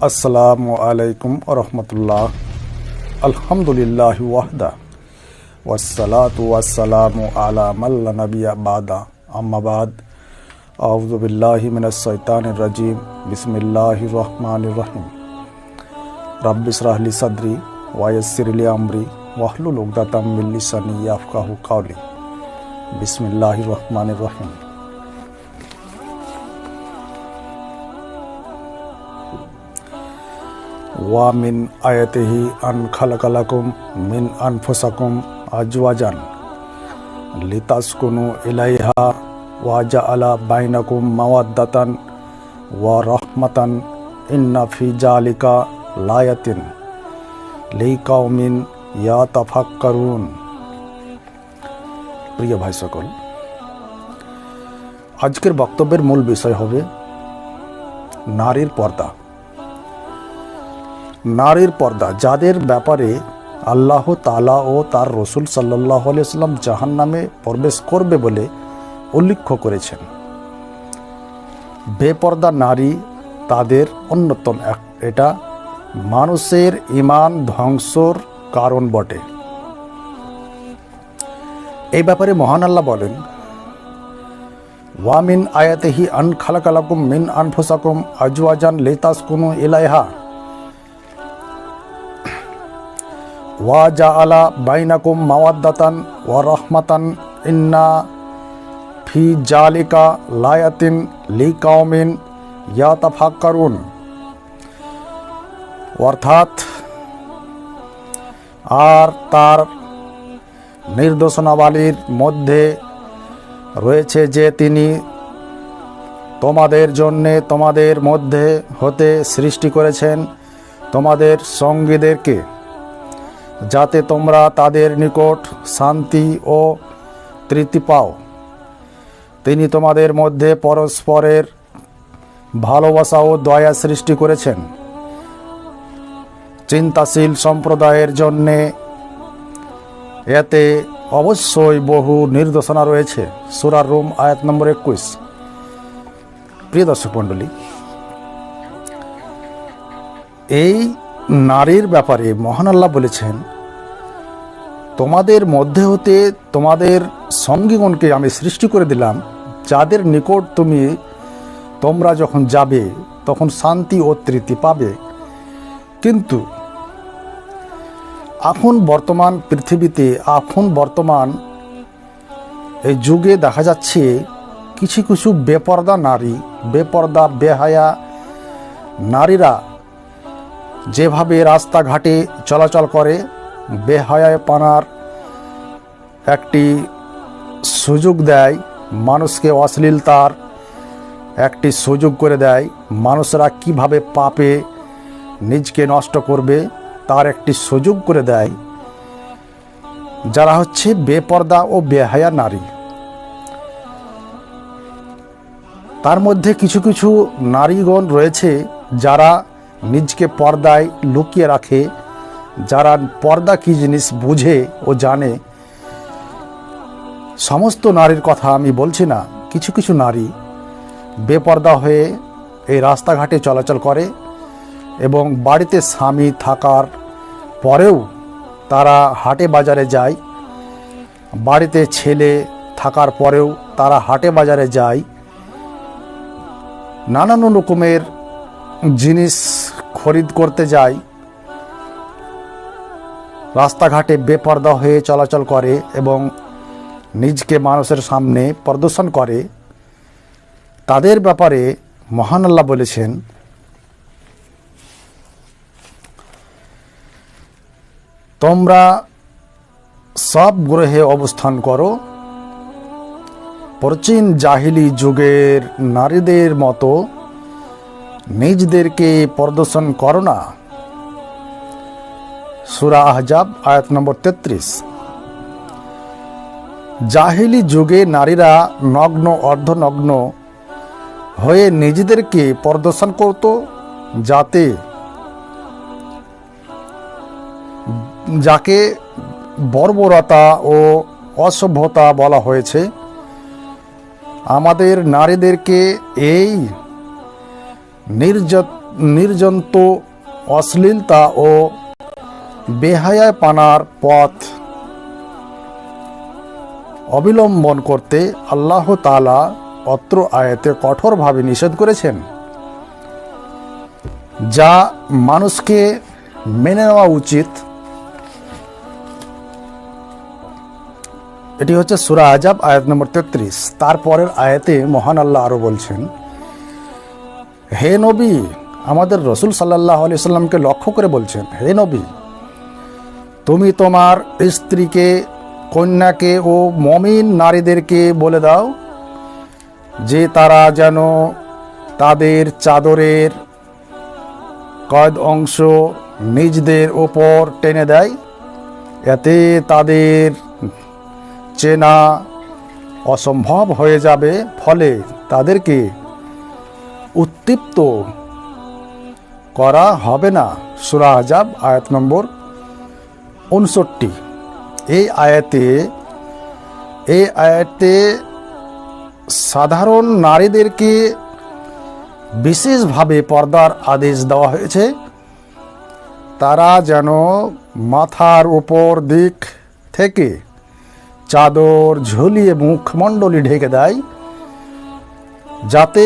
السلام علیکم ورحمۃ اللہ الحمد للہ وحدہ والصلاة والسلام على من النبی بعد اما بعد اعوذ باللہ من الشیطان الرجیم بسم اللہ الرحمن الرحیم رب اشرح لی صدری ویسر لی امری واحلل عقدۃ من لسانی یفقہوا قولی بسم اللہ الرحمن الرحیم রহমানির রহিম ওয়া মিন আয়াতিহি আন খালাকালাকুম মিন আনফুসাকুম আজওয়াজান লিতাসকুনু ইলাইহা ওয়া জাআলা বাইনাকুম মাওয়াদ্দাতান ওয়া রাহমাতান ইন্না ফি জালিকা লায়াতিন লিকাউমিন ইয়াতাফাক্কারুন প্রিয় ভাই সকল আজকের বক্তব্যের মূল বিষয় হবে নারীর পর্দা নারীর পর্দা, যাদের ব্যাপারে আল্লাহ তালা ও তার রসুল সাল্লাহ আলিয়াল্লাম জাহান নামে প্রবেশ করবে বলে উল্লেখ করেছেন। বেপর্দা নারী তাদের অন্যতম এক, এটা মানুষের ইমান ধ্বংসর কারণ বটে। এই ব্যাপারে মহান আল্লাহ বলেন ওয়ামিন আয়াতেহি আন খালাকালাকুম মিন আনফুসাকুম আজওয়াজান লেতাস কুনু ইলাইহা। ওয়া জা আলা বাইনাকুম মাওয়াদ্দাতান ওয়া রহমাতান। ইন্না ফি জালিকা লায়াতিন লি কাউমিন ইয়াতাফাক্কারুন। অর্থাৎ আর তার নির্দেশনাবলীর মধ্যে রয়েছে যে তিনি তোমাদের জন্যে তোমাদের মধ্যে হতে সৃষ্টি করেছেন তোমাদের সঙ্গীদেরকে। যাতে তোমরা তাদের নিকট শান্তি ও তৃপ্তি পাও। তিনি তোমাদের মধ্যে পরস্পরের ভালোবাসা ও দয়া সৃষ্টি করেছেন। চিন্তাশীল সম্প্রদায়ের জন্যে এতে অবশ্যই বহু নির্দেশনা রয়েছে। সুরার রুম, আয়াত নম্বর একুশ। প্রিয় দর্শক মণ্ডলী, এই নারীর ব্যাপারে মহান আল্লাহ বলেছেন তোমাদের মধ্যে হতে তোমাদের সঙ্গীগণকে আমি সৃষ্টি করে দিলাম, যাদের নিকট তুমি তোমরা যখন যাবে, তখন শান্তি ও তৃপ্তি পাবে। কিন্তু এখন বর্তমান পৃথিবীতে, এখন বর্তমান এই যুগে দেখা যাচ্ছে কিছু কিছু বেপর্দা নারী, বেপর্দা, বেহায়া নারীরা যেভাবে রাস্তাঘাটে চলাচল করে বেহায় পানার একটি সুযোগ দেয়, মানুষকে অশ্লীলতার একটি সুযোগ করে দেয়। মানুষরা কীভাবে পাপে নিজকে নষ্ট করবে, তার একটি সুযোগ করে দেয়। যারা হচ্ছে বেপর্দা ও বেহায়া নারী। তার মধ্যে কিছু কিছু নারীগণ রয়েছে যারা নিজকে পর্দায় লুকিয়ে রাখে যারা পর্দা কী জিনিস বুঝে ও জানে, সমস্ত নারীর কথা আমি বলছি না, কিছু কিছু নারী বেপর্দা হয়ে এই রাস্তাঘাটে চলাচল করে এবং বাড়িতে স্বামী থাকার পরেও তারা হাটে বাজারে যায়, বাড়িতে ছেলে থাকার পরেও তারা হাটে বাজারে যায়, নানান রকমের জিনিস খরিদ করতে যায় রাস্তাঘাটে বেপর্দা হয়ে চলাচল করে এবং নিজকে মানুষের সামনে প্রদর্শন করে, তাদের ব্যাপারে মহান আল্লাহ বলেছেন, তোমরা সব গ্রহে অবস্থান করো। প্রাচীন জাহিলি যুগের নারীদের মতো নিজদেরকে প্রদর্শন করো না। সুরা আহজাব, আয়াত নম্বর তেত্রিশ। জাহিলি যুগে নারীরা নগ্ন, অর্ধনগ্ন হয়ে নিজেদেরকে প্রদর্শন করত যাতে যাকে বর্বরতা ও অসভ্যতা বলা হয়েছে, আমাদের নারীদেরকে এই নির্যাত নির্জন্ত অশ্লীলতা ও বেহায়া পানার পথ অবিলম্বন করতে আল্লাহ তালা অত্র আয়াতে কঠোরভাবে নিষেধ করেছেন, যা মানুষকে মেনে নেওয়া উচিত। এটি হচ্ছে সুরা আজাব আয়াত নম্বর তেত্রিশ। তারপরের আয়াতে মহান আল্লাহ আরও বলছেন, হে নবী, আমাদের রসুল সাল্লাহ আলি সাল্লামকে লক্ষ্য করে বলছেন, হে নবী তুমি তোমার স্ত্রীকে, কন্যাকে ও মমিন নারীদেরকে বলে দাও, যে তারা যেন তাদের চাদরের কয়েদ অংশ নিজদের ওপর টেনে দেয়। এতে তাদের চেনা অসম্ভব হয়ে যাবে, ফলে তাদেরকে উত্তীপ্ত করা হবে না। সুরা আজাব, আয়াত নম্বর উনষট্টি এই আয়াতে এই আয়াতে সাধারণ নারীদেরকে বিশেষভাবে পর্দার আদেশ দেওয়া হয়েছে। তারা যেন মাথার উপর দিক থেকে চাদর ঝুলিয়ে মুখমণ্ডলী ঢেকে দেয়, যাতে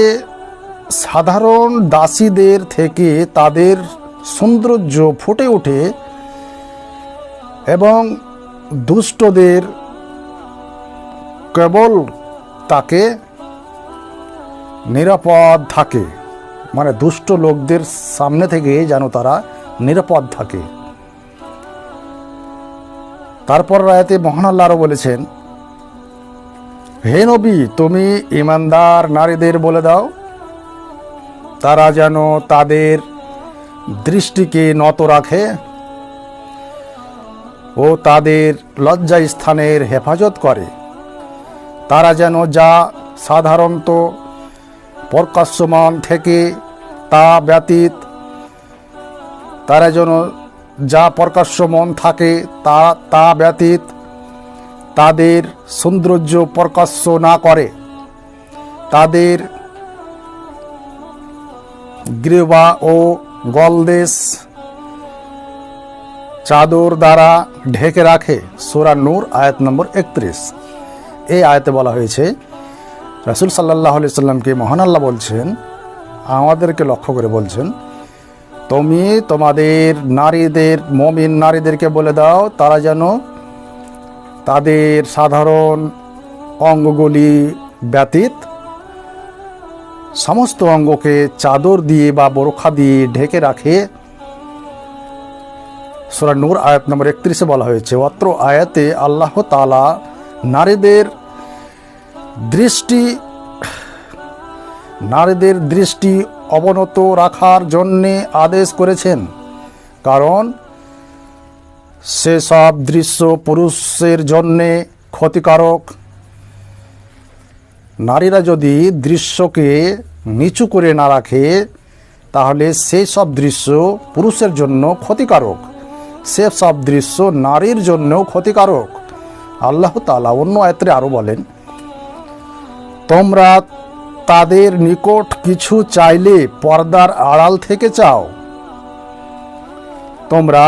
সাধারণ দাসীদের থেকে তাদের সৌন্দর্য ফুটে ওঠে এবং দুষ্টদের কেবল তাকে নিরাপদ থাকে মানে দুষ্ট লোকদের সামনে থেকে যেন তারা নিরাপদ থাকে। তারপর রায়তে মহান আল্লাহ বলেছেন, হে নবী, তুমি ইমানদার নারীদের বলে দাও, তারা যেন তাদের দৃষ্টিকে নত রাখে ও তাদের লজ্জা স্থানের হেফাজত করে। তারা যেন যা সাধারণত প্রকাশ্যমান থেকে তা ব্যতীত, তারা যেন যা প্রকাশ্যমন থাকে তা তা ব্যতীত তাদের সৌন্দর্য প্রকাশ্য না করে। তাদের গ্রীবা ও গলদেশ চাদর দ্বারা ঢেকে রাখে সোরা নূর, আয়াত নম্বর একত্রিশ। এই আয়াতে বলা হয়েছে, রাসুল সাল্লাহ আলি সাল্লামকে মহান আল্লাহ বলছেন, আমাদেরকে লক্ষ্য করে বলছেন, তুমি তোমাদের নারীদের, মমিন নারীদেরকে বলে দাও, তারা যেন তাদের সাধারণ অঙ্গগুলি ব্যতীত সমস্ত অঙ্গকে চাদর দিয়ে বা বোরখা দিয়ে ঢেকে রাখে সুরা নূর আয়াত নম্বর একত্রিশে বলা হয়েছে, অত্র আয়াতে আল্লাহ তালা নারীদের দৃষ্টি নারীদের দৃষ্টি অবনত রাখার জন্যে আদেশ করেছেন। কারণ সেসব দৃশ্য পুরুষের জন্যে ক্ষতিকারক। নারীরা যদি দৃশ্যকে নিচু করে না রাখে, তাহলে সেই সব দৃশ্য পুরুষের জন্য ক্ষতিকারক। সে সব দৃশ্য নারীর জন্যও ক্ষতিকারক। আল্লাহ তালা অন্য আয়ত্রে আরও বলেন, তোমরা তাদের নিকট কিছু চাইলে পর্দার আড়াল থেকে চাও। তোমরা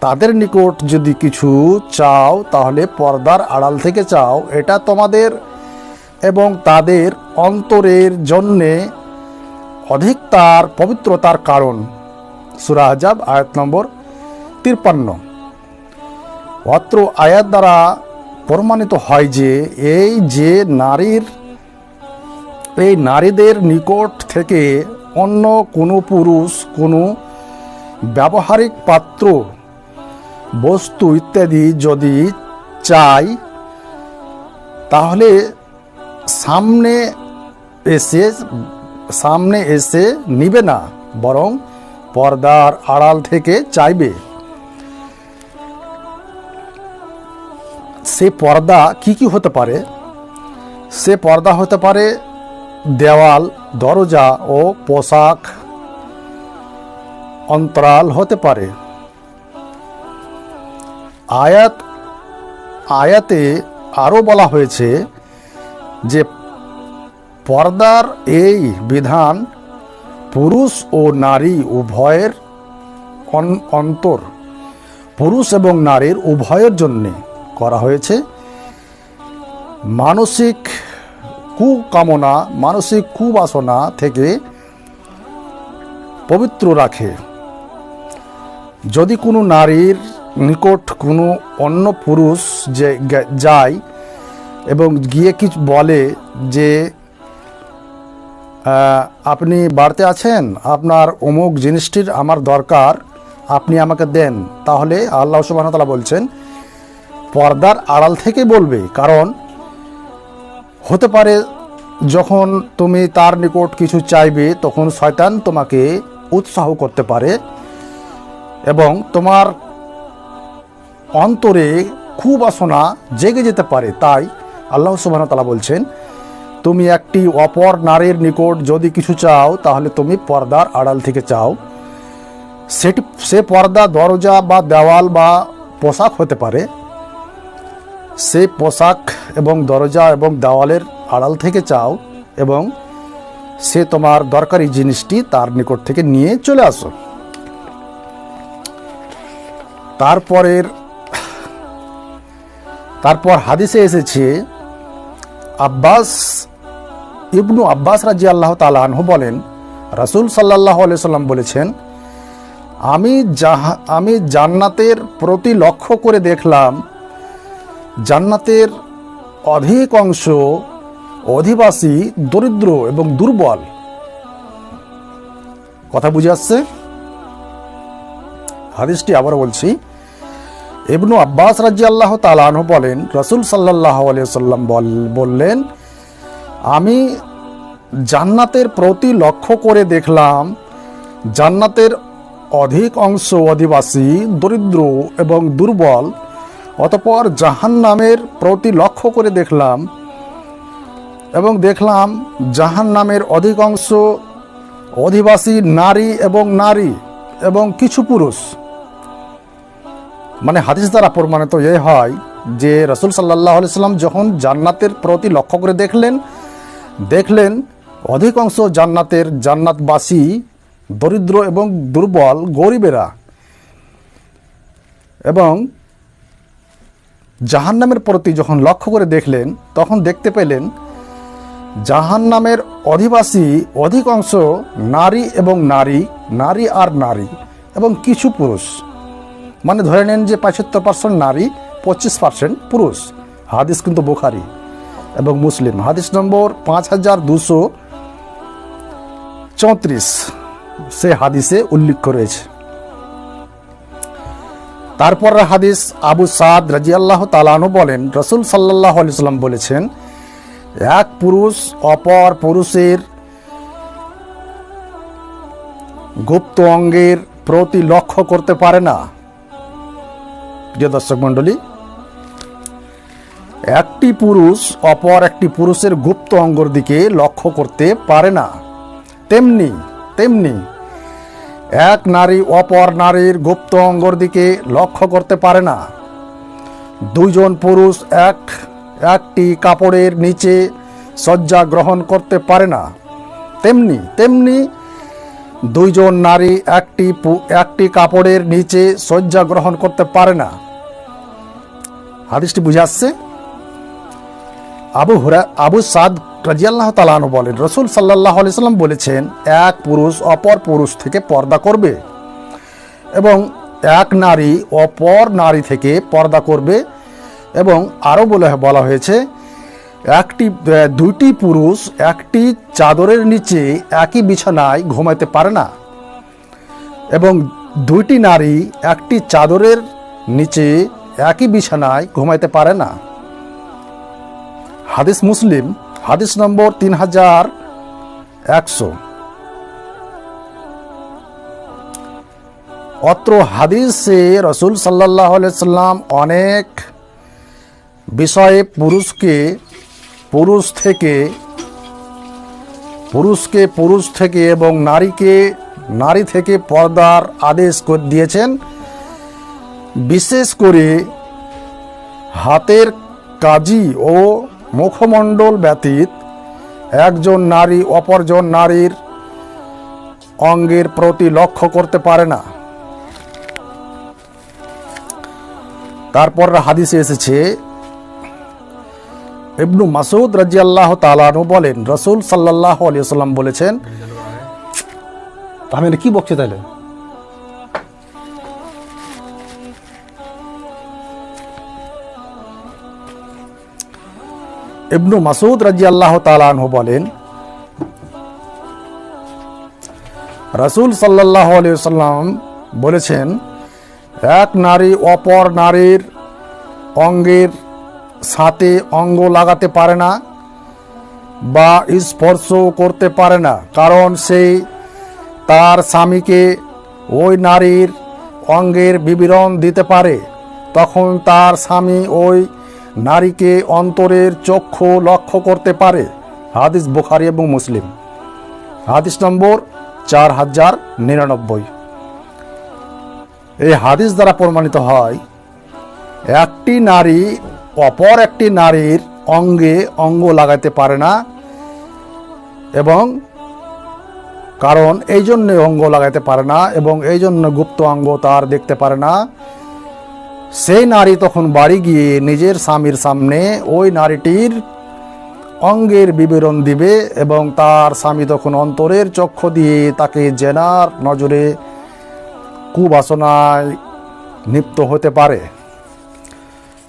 তাদের নিকট যদি কিছু চাও, তাহলে পর্দার আড়াল থেকে চাও। এটা তোমাদের এবং তাদের অন্তরের জন্যে অধিক তার পবিত্রতার কারণ। সুরাহাজাব আয়াত নম্বর তিরপান্ন অত্র আয়াত দ্বারা প্রমাণিত হয় যে এই যে নারীর, এই নারীদের নিকট থেকে অন্য কোনো পুরুষ, কোনো ব্যবহারিক পাত্র, বস্তু ইত্যাদি যদি চাই, তাহলে সামনে এসে সামনে এসে নিবে না, বরং পর্দার আড়াল থেকে চাইবে। সে পর্দা কি কি হতে পারে? সে পর্দা হতে পারে দেওয়াল, দরজা ও পোশাক। অন্তরাল হতে পারে। আয়াত, আয়াতে আরও বলা হয়েছে যে পর্দার এই বিধান পুরুষ ও নারী উভয়ের অন- অন্তর। পুরুষ এবং নারীর উভয়ের জন্যে। করা হয়েছে। মানসিক কুকামনা, মানসিক কুবাসনা থেকে পবিত্র রাখে। যদি কোনো নারীর নিকট কোনো অন্য পুরুষ যে যায় এবং গিয়ে কিছু বলে যে আপনি বাড়িতে আছেন, আপনার অমুক জিনিসটির আমার দরকার, আপনি আমাকে দেন। তাহলে আল্লাহ সুবাহতালা বলছেন পর্দার আড়াল থেকে বলবে, কারণ হতে পারে যখন তুমি তার নিকট কিছু চাইবে, তখন শয়তান তোমাকে উৎসাহ করতে পারে এবং তোমার অন্তরে খুব আসনা জেগে যেতে পারে। তাই আল্লাহ সুবাহতালা বলছেন, তুমি একটি অপর নারীর নিকট যদি কিছু চাও, তাহলে তুমি পর্দার আড়াল থেকে চাও। সেটি, সে পর্দা, দরজা বা দেওয়াল বা পোশাক হতে পারে। সেই পোশাক এবং দরজা এবং দেওয়ালের আড়াল থেকে চাও এবং সে তোমার দরকারি জিনিসটি তার নিকট থেকে নিয়ে চলে আসো। তারপরের, তারপর হাদিসে এসেছে, আব্বাস ইবনু আব্বাস রাজি আল্লাহ তালাহ বলেন, রাসুল সাল্লাহ সাল্লাম বলেছেন, আমি যাহা, আমি জান্নাতের প্রতি লক্ষ্য করে দেখলাম জান্নাতের অধিক অংশ অধিবাসী, দরিদ্র এবং দুর্বল। কথা বুঝে আসছে? হাদিসটি আবার বলছি, ইবনু আব্বাস রাজি আল্লাহ তালাহ বলেন, রসুল সাল্লাহ সাল্লাম বললেন, আমি জান্নাতের প্রতি লক্ষ্য করে দেখলাম, জান্নাতের অধিক অংশ অধিবাসী, দরিদ্র এবং দুর্বল অতপর জাহান নামের প্রতি লক্ষ্য করে দেখলাম এবং দেখলাম জাহান নামের অধিকাংশ অধিবাসী নারী এবং নারী এবং কিছু পুরুষ। মানে হাদিস দ্বারা প্রমাণিত এ হয় যে রসুল সাল্লাহ সাল্লাম যখন জান্নাতের প্রতি লক্ষ্য করে দেখলেন দেখলেন অধিকাংশ জান্নাতের জান্নাতবাসী দরিদ্র এবং দুর্বল গরিবেরা এবং জাহান্নামের প্রতি যখন লক্ষ্য করে দেখলেন, তখন দেখতে পেলেন জাহান্নামের অধিবাসী অধিকাংশ নারী এবং নারী নারী আর নারী এবং কিছু পুরুষ। মানে ধরে নেন যে পঁচাত্তর পার্সেন্ট নারী, পঁচিশ পার্সেন্ট পুরুষ। হাদিস কিন্তু বোখারি এবং মুসলিম। হাদিস নম্বর পাঁচ হাজার দুশো চৌত্রিশ। সে হাদিসে উল্লেখ রয়েছে তারপর হাদিস আবু সাদ রাজিয়াল্লাহ তালানু বলেন, রসুল সাল্লাহ সাল্লাম বলেছেন, এক পুরুষ অপর পুরুষের গুপ্ত অঙ্গের প্রতি লক্ষ্য করতে পারে না। প্রিয় দর্শক মণ্ডলী, একটি পুরুষ অপর একটি পুরুষের গুপ্ত অঙ্গর দিকে লক্ষ্য করতে পারে না। তেমনি তেমনি এক নারী অপর নারীর গুপ্ত অঙ্গর দিকে লক্ষ্য করতে পারে না। দুইজন পুরুষ এক, একটি কাপড়ের নিচে শয্যা গ্রহণ করতে পারে না। তেমনি তেমনি দুইজন নারী একটি একটি কাপড়ের নিচে শয্যা গ্রহণ করতে পারে না। হাদিসটি বুঝে আসছে? আবু হুরা, আবু সাদ রাজিয়াল্লাহ তালানু বলেন, রসুল সাল্লাহ সাল্লাম বলেছেন, এক পুরুষ অপর পুরুষ থেকে পর্দা করবে এবং এক নারী অপর নারী থেকে পর্দা করবে এবং আরও বলে, বলা হয়েছে, একটি দুইটি পুরুষ একটি চাদরের নিচে একই বিছানায় ঘুমাইতে পারে না এবং দুইটি নারী একটি চাদরের নিচে একই বিছানায় ঘুমাইতে পারে না। হাদিস মুসলিম, হাদিস নম্বর তিন হাজার একশো। অত্র হাদিসে রসুল সাল্লাহ সাল্লাম অনেক বিষয়ে পুরুষকে পুরুষ থেকে, পুরুষকে পুরুষ থেকে এবং নারীকে, নারী থেকে পর্দার আদেশ দিয়েছেন। বিশেষ করে হাতের কাজী ও মুখমণ্ডল ব্যতীত একজন নারী অপরজন নারীর অঙ্গের প্রতি লক্ষ্য করতে পারে না। তারপর হাদিসে এসেছে, ইবনু মাসুদ রাজি আল্লাহ তালানু বলেন, রসুল সাল্লাহ আলিয়াল্লাম বলেছেন আমি কি বকছি তাহলে? ইবনু মাসুদ রাজি আল্লাহ তালানহু বলেন, রসুল সাল্লাহ সাল্লাম বলেছেন, এক নারী অপর নারীর অঙ্গের সাথে অঙ্গ লাগাতে পারে না বা স্পর্শ করতে পারে না, কারণ সে তার স্বামীকে ওই নারীর অঙ্গের বিবরণ দিতে পারে। তখন তার স্বামী ওই নারীকে অন্তরের চক্ষু লক্ষ্য করতে পারে, হাদিস বুখারি এবং মুসলিম। হাদিস নম্বর চার হাজার নিরানব্বই। এই হাদিস দ্বারা প্রমাণিত হয়, একটি নারী অপর একটি নারীর অঙ্গে অঙ্গ লাগাতে পারে না এবং কারণ এই জন্য অঙ্গ লাগাতে পারে না এবং এই জন্য গুপ্ত অঙ্গ তার দেখতে পারে না। সেই নারী তখন বাড়ি গিয়ে নিজের স্বামীর সামনে ওই নারীটির অঙ্গের বিবরণ দিবে এবং তার স্বামী তখন অন্তরের চক্ষু দিয়ে তাকে জেনার নজরে কুবাসনায় লিপ্ত হতে পারে।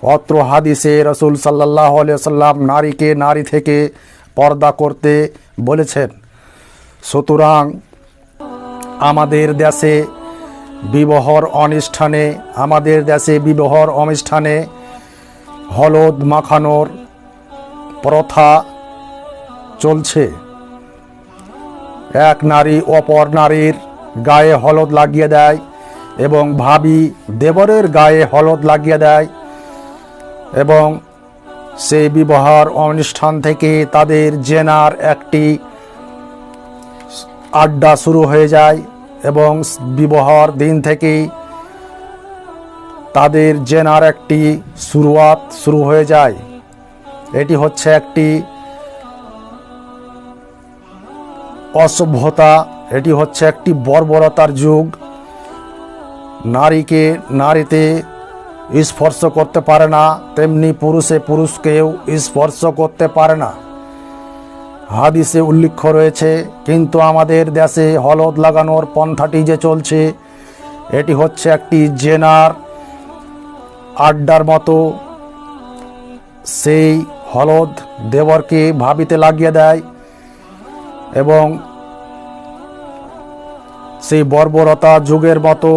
অত্র হাদিসে রসুল সাল্লাহ সাল্লাম নারীকে নারী থেকে পর্দা করতে বলেছেন, সুতরাং আমাদের দেশে বিবাহর অনুষ্ঠানে, আমাদের দেশে বিবাহর অনুষ্ঠানে হলদ মাখানোর প্রথা চলছে। এক নারী অপর নারীর গায়ে হলদ লাগিয়ে দেয় এবং ভাবি দেবরের গায়ে হলদ লাগিয়ে দেয় এবং সেই বিবাহর অনুষ্ঠান থেকে তাদের জেনার একটি আড্ডা শুরু হয়ে যায়। এবং বিবাহর দিন থেকেই তাদের জেনার একটি শুরুয়াত শুরু হয়ে যায়। এটি হচ্ছে একটি অসভ্যতা, এটি হচ্ছে একটি বর্বরতার যুগ। নারীকে, নারীতে স্পর্শ করতে পারে না, তেমনি পুরুষে পুরুষকেও স্পর্শ করতে পারে না। হাদিসে উল্লেখ রয়েছে, কিন্তু আমাদের দেশে হলদ লাগানোর পন্থাটি যে চলছে, এটি হচ্ছে একটি জেনার আড্ডার মতো। সেই হলদ দেবরকে ভাবিতে লাগিয়ে দেয় এবং সেই বর্বরতা যুগের মতো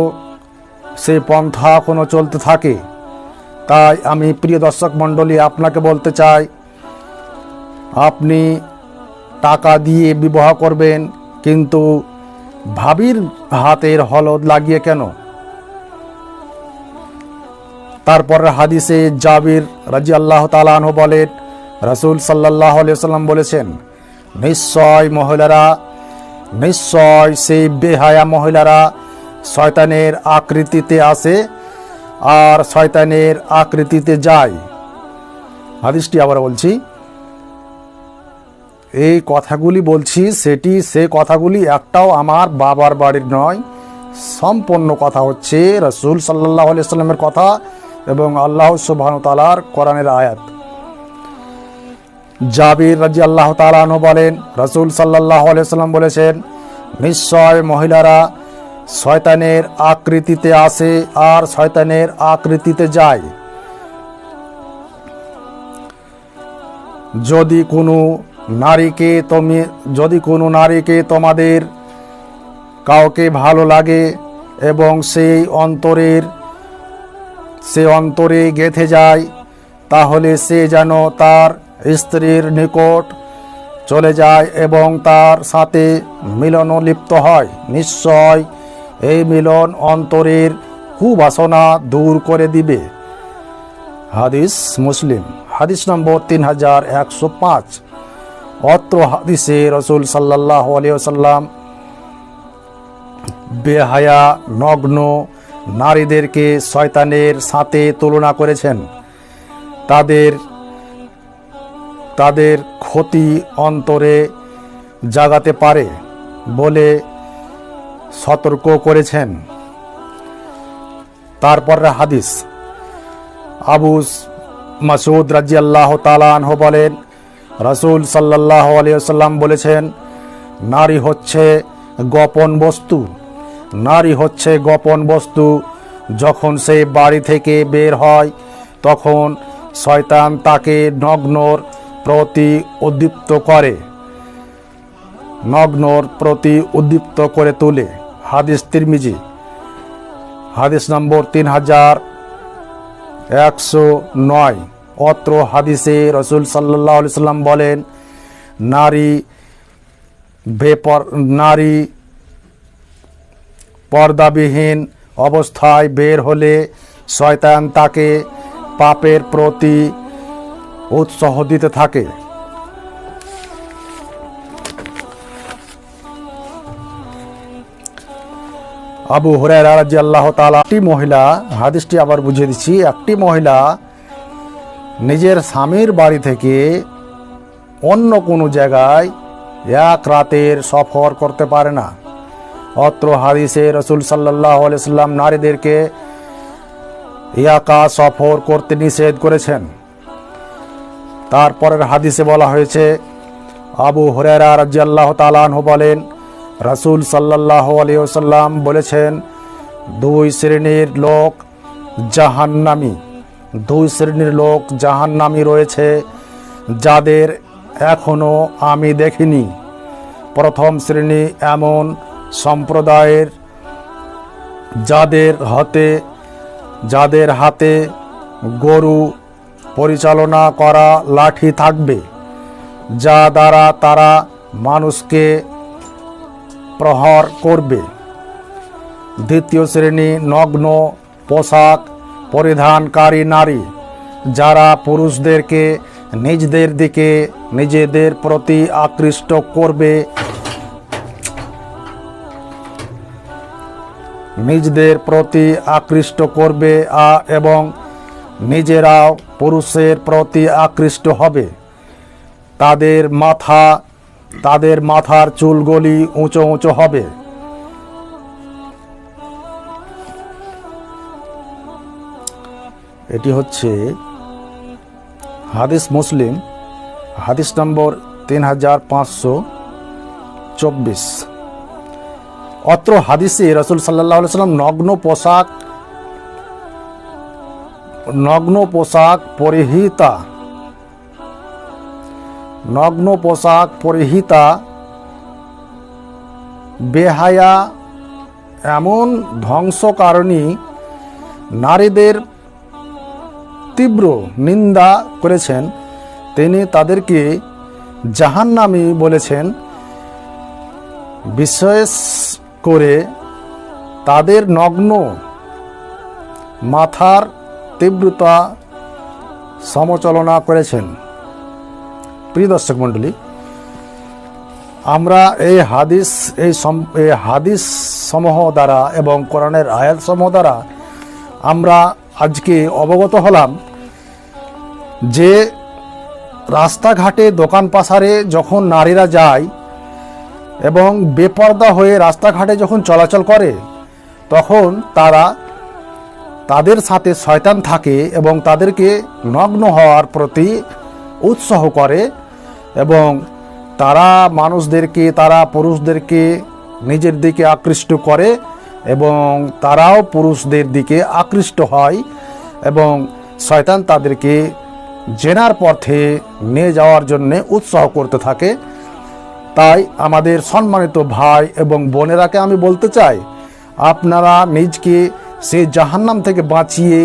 সেই পন্থা কোনো চলতে থাকে। তাই আমি প্রিয় দর্শক মণ্ডলী, আপনাকে বলতে চাই, আপনি টাকা দিয়ে বিবাহ করবেন, কিন্তু ভাবির হাতের হলদ লাগিয়ে কেন? তারপরে হাদিসে জাবির রাজি আল্লাহ তালাহ বলেন রসুল সাল্লাহ সাল্লাম বলেছেন, নিশ্চয় মহিলারা, নিশ্চয় সেই বেহায়া মহিলারা শয়তানের আকৃতিতে আসে আর শয়তানের আকৃতিতে যায়। হাদিসটি আবার বলছি এই কথাগুলি বলছি, সেটি, সে কথাগুলি একটাও আমার বাবার বাড়ির নয়। সম্পূর্ণ কথা হচ্ছে রসুল সাল্লাহ সাল্লামের কথা এবং আল্লাহ সুবাহন তালার কোরআনের আয়াত। জাবির রাজি আল্লাহ তালানো বলেন, রসুল সাল্লাহ সাল্লাম বলেছেন, নিশ্চয় মহিলারা শয়তানের আকৃতিতে আসে আর শয়তানের আকৃতিতে যায়। যদি কোনো নারীকে তুমি, যদি কোনো নারীকে তোমাদের কাউকে ভালো লাগে এবং সেই অন্তরের, সে অন্তরে গেঁথে যায়, তাহলে সে যেন তার স্ত্রীর নিকট চলে যায় এবং তার সাথে মিলন লিপ্ত হয়। নিশ্চয় এই মিলন অন্তরের কুবাসনা দূর করে দিবে। হাদিস মুসলিম। হাদিস নম্বর তিন হাজার একশো পাঁচ। অত্র হাদিসে রসুল সাল্লাহ আলিয়াল্লাম বেহায়া, নগ্ন নারীদেরকে শয়তানের সাথে তুলনা করেছেন। তাদের তাদের ক্ষতি অন্তরে জাগাতে পারে বলে সতর্ক করেছেন। তারপরে হাদিস আবুস মাসুদ রাজি আল্লাহ তালাহ বলেন রাসুল সাল্লাহ আলিয়াল্লাম বলেছেন, নারী হচ্ছে গোপন বস্তু। নারী হচ্ছে গোপন বস্তু। যখন সে বাড়ি থেকে বের হয়, তখন শয়তান তাকে নগ্নর প্রতি উদ্দীপ্ত করে। নগ্নর প্রতি উদ্দীপ্ত করে তোলে। হাদিস তিরমিজি। হাদিস নম্বর তিন হাজার একশো নয়। অত্র হাদিসে রসুল সাল্লাহ সাল্লাম বলেন, নারী বেপর, নারী পর্দাবিহীন অবস্থায় বের হলে শয়তান তাকে পাপের প্রতি উৎসাহ দিতে থাকে। আবু হুরায়রা রাজি আল্লাহ তালা একটি মহিলা, হাদিসটি আবার বুঝিয়ে দিচ্ছি, একটি মহিলা নিজের স্বামীর বাড়ি থেকে অন্য কোনো জায়গায় এক রাতের সফর করতে পারে না। অত্র হাদিসে রসুল সাল্লাহ সাল্লাম নারীদেরকে ইয়াকা সফর করতে নিষেধ করেছেন। তারপরের হাদিসে বলা হয়েছে, আবু হরেরা রাজি আল্লাহ তালাহ বলেন, রাসুল সাল্লাহ আলিয়াল্লাম বলেছেন, দুই শ্রেণির লোক জাহান্নামি। দুই শ্রেণির লোক জাহান্নামি রয়েছে, যাদের এখনও আমি দেখিনি। প্রথম শ্রেণি এমন সম্প্রদায়ের যাদের হাতে যাদের হাতে গরু পরিচালনা করা লাঠি থাকবে, যা দ্বারা তারা মানুষকে প্রহর করবে। দ্বিতীয় শ্রেণি নগ্ন পোশাক পরিধানকারী নারী, যারা পুরুষদেরকে নিজদের দিকে, নিজেদের প্রতি আকৃষ্ট করবে। নিজদের প্রতি আকৃষ্ট করবে এবং নিজেরাও পুরুষের প্রতি আকৃষ্ট হবে। তাদের মাথা, তাদের মাথার চুলগুলি উঁচু উঁচু হবে। এটি হচ্ছে হাদিস মুসলিম, হাদিস নম্বর তিন হাজার পাঁচশো চব্বিশ। অত্র হাদিসে রসুল সাল্লাহ সাল্লাম নগ্ন পোশাক নগ্ন পোশাক পরিহিতা, নগ্ন পোশাক পরিহিতা, বেহায়া, এমন ধ্বংসকারণী নারীদের তীব্র নিন্দা করেছেন। তিনি তাদেরকে জাহান্নামি বলেছেন। বিশেষ করে তাদের নগ্ন মাথার তীব্রতা সমচলনা করেছেন। প্রিয় দর্শক মণ্ডলী, আমরা এই হাদিস, এই এই হাদিস সমূহ দ্বারা এবং কোরআনের আয়াত সমূহ দ্বারা আমরা আজকে অবগত হলাম যে রাস্তাঘাটে দোকান পাশারে যখন নারীরা যায় এবং বেপর্দা হয়ে রাস্তাঘাটে যখন চলাচল করে, তখন তারা তাদের সাথে শয়তান থাকে এবং তাদেরকে নগ্ন হওয়ার প্রতি উৎসাহ করে এবং তারা মানুষদেরকে, তারা পুরুষদেরকে নিজের দিকে আকৃষ্ট করে এবং তারাও পুরুষদের দিকে আকৃষ্ট হয় এবং শয়তান তাদেরকে জেনার পথে নিয়ে যাওয়ার জন্যে উৎসাহ করতে থাকে। তাই আমাদের সম্মানিত ভাই এবং বোনেরাকে আমি বলতে চাই, আপনারা নিজকে সে জাহান্নাম থেকে বাঁচিয়ে